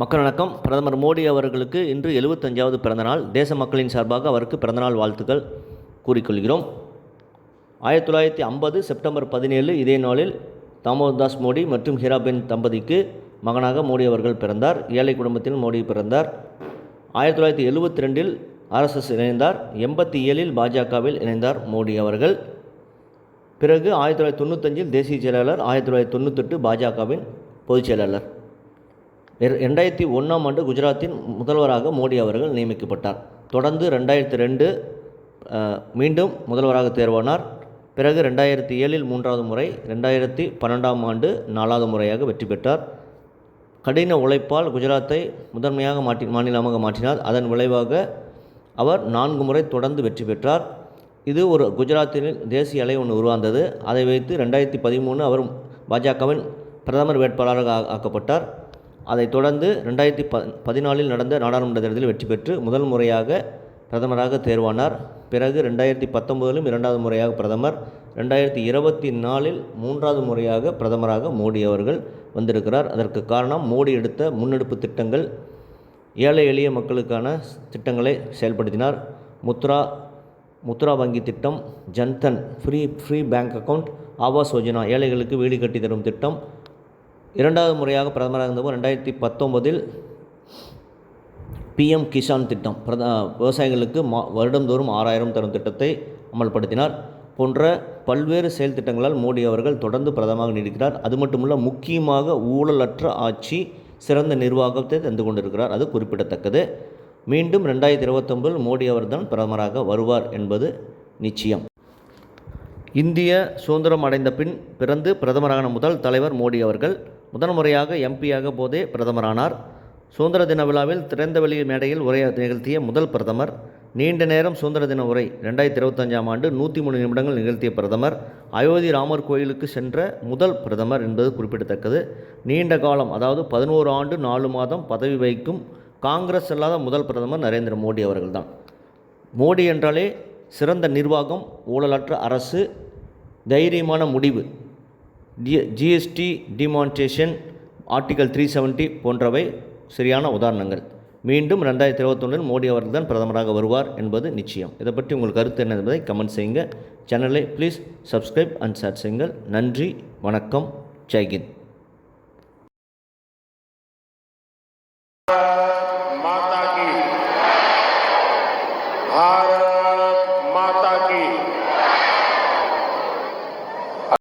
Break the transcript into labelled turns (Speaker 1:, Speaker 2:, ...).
Speaker 1: மக்கள் வணக்கம். பிரதமர் மோடி அவர்களுக்கு இன்று எழுபத்தஞ்சாவது பிறந்தநாள். தேச மக்களின் சார்பாக அவருக்கு பிறந்தநாள் வாழ்த்துக்கள் கூறிக்கொள்கிறோம். ஆயிரத்தி தொள்ளாயிரத்தி ஐம்பது செப்டம்பர் பதினேழு இதே நாளில் தாமோதாஸ் மோடி மற்றும் ஹீராபென் தம்பதிக்கு மகனாக மோடி அவர்கள் பிறந்தார். ஏழை குடும்பத்தில் மோடி பிறந்தார். ஆயிரத்தி தொள்ளாயிரத்தி எழுபத்தி ரெண்டில் ஆர்எஸ்எஸ் இணைந்தார். எண்பத்தி ஏழில் பாஜகவில் இணைந்தார் மோடி அவர்கள். பிறகு ஆயிரத்தி தொள்ளாயிரத்தி தொண்ணூத்தஞ்சில் தேசிய செயலாளர் ஆயிரத்தி தொள்ளாயிரத்தி தொண்ணூத்தெட்டு பாஜகவின் பொதுச் செயலாளர். ரெண்டாயிரத்தி ஒன்றாம் ஆண்டு குஜராத்தின் முதல்வராக மோடி அவர்கள் நியமிக்கப்பட்டார். தொடர்ந்து ரெண்டாயிரத்தி ரெண்டு மீண்டும் முதல்வராக தேர்வானார். பிறகு ரெண்டாயிரத்தி ஏழில் மூன்றாவது முறை ரெண்டாயிரத்தி பன்னெண்டாம் ஆண்டு நாலாவது முறையாக வெற்றி பெற்றார். கடின உழைப்பால் குஜராத்தை முதன்மையாக மாற்றி மாநிலமாக மாற்றினார். அதன் விளைவாக அவர் நான்கு முறை தொடர்ந்து வெற்றி பெற்றார். இது ஒரு குஜராத்தின் தேசிய அலை ஒன்று உருவாந்தது. அதை வைத்து ரெண்டாயிரத்தி பதிமூணு அவர் பாஜகவின் பிரதமர் வேட்பாளராக ஆக்கப்பட்டார். அதைத் தொடர்ந்து ரெண்டாயிரத்தி ப பதினாலில் நடந்த நாடாளுமன்ற தேர்தலில் வெற்றி பெற்று முதல் முறையாக பிரதமராக தேர்வானார். பிறகு ரெண்டாயிரத்தி பத்தொம்போதிலும் இரண்டாவது முறையாக பிரதமர். ரெண்டாயிரத்தி இருபத்தி நாலில் மூன்றாவது முறையாக பிரதமராக மோடி அவர்கள் வந்திருக்கிறார். அதற்கு காரணம் மோடி எடுத்த முன்னெடுப்பு திட்டங்கள். ஏழை எளிய மக்களுக்கான திட்டங்களை செயல்படுத்தினார். முத்ரா முத்ரா வங்கி திட்டம் Jan Dhan free free bank account Awas Yojana ஏழைகளுக்கு வீடு கட்டி தரும் திட்டம் இரண்டாவது முறையாக பிரதமராக இருந்தபோது ரெண்டாயிரத்தி பத்தொன்பதில் பிஎம் கிசான் திட்டம் பிரத விவசாயிகளுக்கு மா வருடந்தோறும் ஆறாயிரம் தரும் திட்டத்தை அமல்படுத்தினார். போன்ற பல்வேறு செயல் திட்டங்களால் மோடி அவர்கள் தொடர்ந்து பிரதமராக நீடிக்கிறார். அது மட்டுமல்ல முக்கியமாக ஊழலற்ற ஆட்சி சிறந்த நிர்வாகத்தை தந்து கொண்டிருக்கிறார். அது குறிப்பிடத்தக்கது. மீண்டும் ரெண்டாயிரத்தி இருபத்தொம்பதில் மோடி அவர்தான் பிரதமராக வருவார் என்பது நிச்சயம். இந்திய சுதந்திரம் அடைந்த பின் பிறந்து பிரதமரான முதல் தலைவர் மோடி அவர்கள் முதன் முறையாக எம்பியாக போதே பிரதமரானார். சுதந்திர தின விழாவில் திறந்தவெளி மேடையில் உரை நிகழ்த்திய முதல் பிரதமர் நீண்ட நேரம் சுதந்திர தின உரை ரெண்டாயிரத்தி இருபத்தஞ்சாம் ஆண்டு நூற்றி மூணு நிமிடங்கள் நிகழ்த்திய பிரதமர் அயோத்தி ராமர் கோயிலுக்கு சென்ற முதல் பிரதமர் என்பது குறிப்பிடத்தக்கது. நீண்ட காலம் அதாவது பதினோரு ஆண்டு நாலு மாதம் பதவி வகிக்கும் காங்கிரஸ் அல்லாத முதல் பிரதமர் நரேந்திர மோடி அவர்கள்தான். மோடி என்றாலே சிறந்த நிர்வாகம் ஊழலற்ற அரசு தைரியமான முடிவு. GST demonetisation article three seventy போன்றவை சரியான உதாரணங்கள். மீண்டும் ரெண்டாயிரத்தி இருபத்தொன்றில் மோடி அவர்கள் பிரதமராக வருவார் என்பது நிச்சயம். இதை பற்றி உங்கள் கருத்து என்ன என்பதை கமெண்ட் செய்யுங்க. சேனலை ப்ளீஸ் சப்ஸ்கிரைப் அண்ட் ஷேர் செய்யுங்கள். நன்றி வணக்கம் ஜெய்ஹிந்த். மாதா கி.